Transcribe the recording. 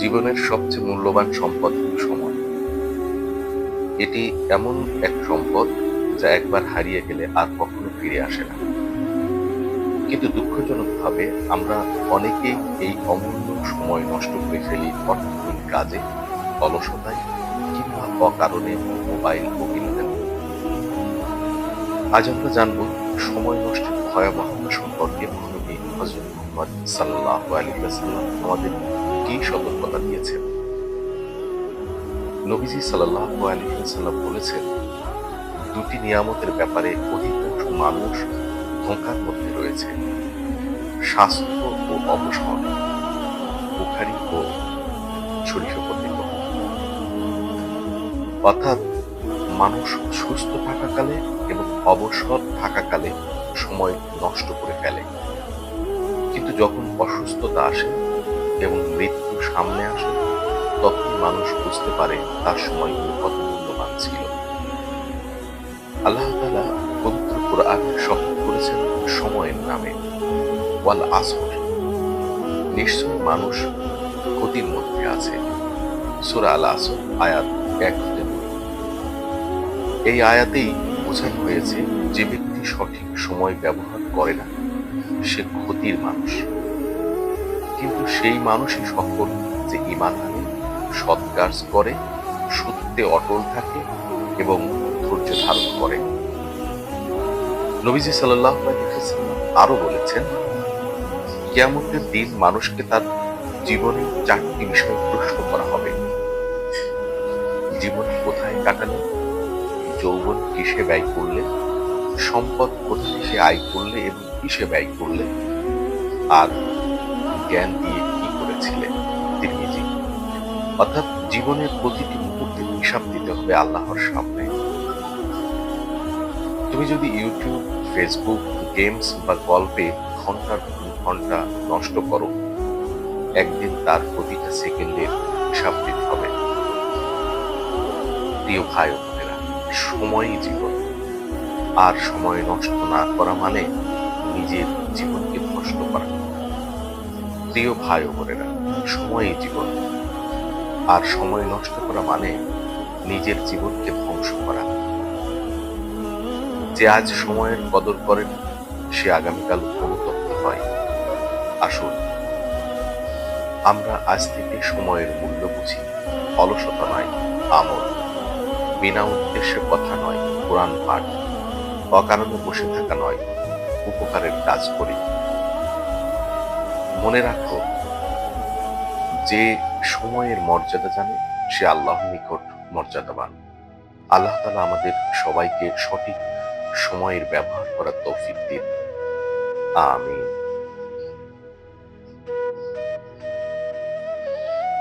জীবনের সবচেয়ে মূল্যবান সম্পদ হল সময়। এটি এমন এক সম্পদ যা একবার হারিয়ে গেলে আর কখনো ফিরে আসে না। কিন্তু দুঃখজনকভাবে আমরা অনেকেই এই অমূল্য সময় নষ্ট করে ফেলি অর্থহীন কাজে, অলসতায় কিংবা অকারণে মোবাইল ও বিনোদন আজ আমরা জানব সময় নষ্টের ভয়াবহতা সম্পর্কে মহানবী হজরত মোহাম্মদ সাল্লাহ আলী আমাদের কি সতর্কতা দিয়েছেন। নবীজি সাল্লাহ বলেছেন, দুটি নিয়ামতের ব্যাপারে অধিকাংশ মানুষ ধোঁকার মধ্যে রয়েছে। স্বাস্থ্য ও অবসর, বুখারি ও শরীফ অর্থাৎ মানুষ সুস্থ থাকাকালে এবং অবসর থাকাকালে সময় নষ্ট করে ফেলে। কিন্তু যখন অসুস্থতা আসে এবং মৃত্যু সামনে আসে, তখন মানুষ বুঝতে পারে তার সময়গুলো কত মূল্যবান ছিল। আল্লাহ তালা পবিত্র কোরআনে করেছেন সময়ের নামে, ওয়াল আসর। নিশ্চয় মানুষ ক্ষতির মধ্যে আছে। সুরা আল আসর, আয়াত এক এই আয়াতেই বোঝানো হয়েছে যে ব্যক্তি সঠিক সময় ব্যবহার করে না, সে ক্ষতির মানুষ। কিন্তু সেই মানুষই সফল যে ইমান আনে, সৎ কাজ করে, সত্যে অটল থাকে এবং ধৈর্য ধারণ করে। নবীজি সাল্লাহ আরও বলেছেন, কিয়ামতের দিন মানুষকে তার জীবনে চারটি বিষয়ে প্রশ্ন করা হবে। জীবন কোথায় কাটালে, যৌবন কিসে ব্যয় করলে, সম্পদ কোথা থেকে আয় করলে এবং কিসে ব্যয় করলে, আর জ্ঞান দিয়ে কি করেছিলে তিরমিজি অর্থাৎ জীবনের প্রতিটি মুহূর্তে হিসাব দিতে হবে আল্লাহর সামনে। তুমি যদি ইউটিউব, ফেসবুক, গেমস বা গল্পে ঘণ্টার ঘণ্টা নষ্ট করো, একদিন তার প্রতিটা সেকেন্ডের হিসাব দিতে হবে। প্রিয় ভাই বোনেরা, সময়ই জীবন। আর সময় নষ্ট না করা মানে নিজের করা প্রিয় ভাই ও বোনেরা সময়ই জীবন। আর সময় নষ্ট করা মানে নিজের জীবনকে ধ্বংস করা। যে আজ সময়ের কদর করেন সে আগামীকাল অনুতপ্ত হয়। আসুন, আমরা আজ থেকে সময়ের মূল্য বুঝি। অলসতা নয় আমল বিনা উদ্দেশ্যে কথা নয়, কোরআন পাঠ। অকারণে বসে থাকা নয়, উপকারের কাজ করি। মনে রাখো, যে সময়ের মর্যাদা জানে, সে আল্লাহর নিকট মর্যাদাবান। আল্লাহ তালা আমাদের সবাইকে সঠিক সময়ের ব্যবহার করার তৌফিক দিন। আমিন।